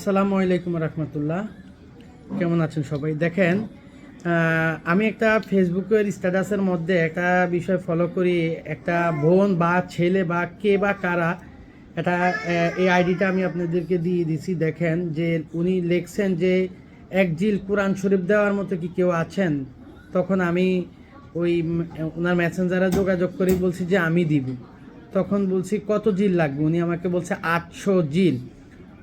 আসসালামু আলাইকুম রহমতুল্লাহ। কেমন আছেন সবাই? দেখেন আমি একটা ফেসবুকের স্ট্যাটাসের মধ্যে একটা বিষয় ফলো করি। একটা বোন বা ছেলে বা কে বা কারা এটা এই আইডিটা আমি আপনাদেরকে দিয়ে দিছি। দেখেন যে উনি লিখছেন যে এক জিল কোরআন শরীফ দেওয়ার মতো কি কেউ আছেন? তখন আমি ওই ওনার মেসেঞ্জারে যোগাযোগ করেই বলছি যে, আমি দিব। তখন বলছি, কত জিল লাগবে? উনি আমাকে বলছে, আটশো জিল।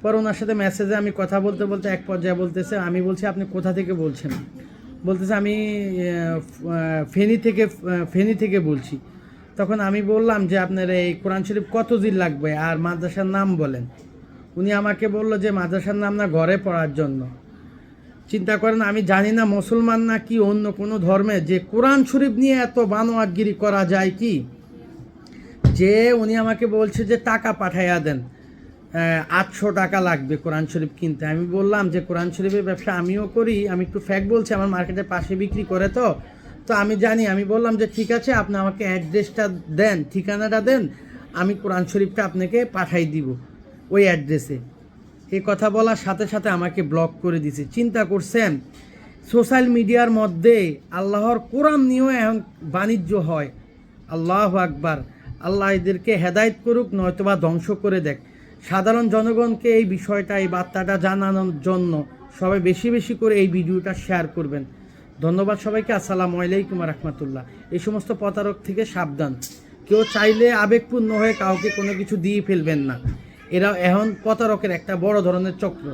পর ওনার সাথে মেসেজে আমি কথা বলতে বলতে এক পর্যায়ে বলতেছে, আমি বলছি, আপনি কোথা থেকে বলছেন? বলতেছে, আমি ফেনী থেকে ফেনী থেকে বলছি। তখন আমি বললাম যে, আপনার এই কোরআন শরীফ কত দিন লাগবে? আর মাদ্রাসার নাম বলেন। উনি আমাকে বলল যে, মাদ্রাসার নাম না ঘরে পড়ার জন্য। চিন্তা করেন, আমি জানি না মুসলমান না কি অন্য কোনো ধর্মে, যে কোরআন শরীফ নিয়ে এত বানোয়াটগিরি করা যায় কি? যে উনি আমাকে বলছে যে, টাকা পাঠাইয়া দেন। আটশো টাকা লাগবে কোরআন শরীফ কিনতে। আমি বললাম যে কোরআন শরীফের ব্যবসা আমিও করি, আমি একটু ফ্যাক বলছি, আমার মার্কেটের পাশে বিক্রি করে তো। তো আমি জানি, আমি বললাম যে ঠিক আছে, আপনি আমাকে অ্যাড্রেসটা দেন, ঠিকানাটা দেন, আমি কোরআন শরীফটা আপনাকে পাঠাই দিব ওই অ্যাড্রেসে এই কথা বলার সাথে সাথে আমাকে ব্লক করে দিছে। চিন্তা করছেন সোশ্যাল মিডিয়ার মধ্যে আল্লাহর কোরআন নিয়েও এখন বাণিজ্য হয়। আল্লাহ আকবার। আল্লাহ এদেরকে হেদায়েত করুক, নয়তোবা ধ্বংস করে দেখ। সাধারণ জনগণকে এই বিষয়টা, এই বার্তাটা জানানোর জন্য সবাই বেশি বেশি করে এই ভিডিওটা শেয়ার করবেন। ধন্যবাদ সবাইকে, আসসালামু আলাইকুম রহমতুল্লাহ। এই সমস্ত প্রতারক থেকে সাবধান। কেউ চাইলে আবেগপূর্ণ হয়ে কাউকে কোনো কিছু দিয়ে ফেলবেন না। এরা এখন প্রতারকের একটা বড় ধরনের চক্র।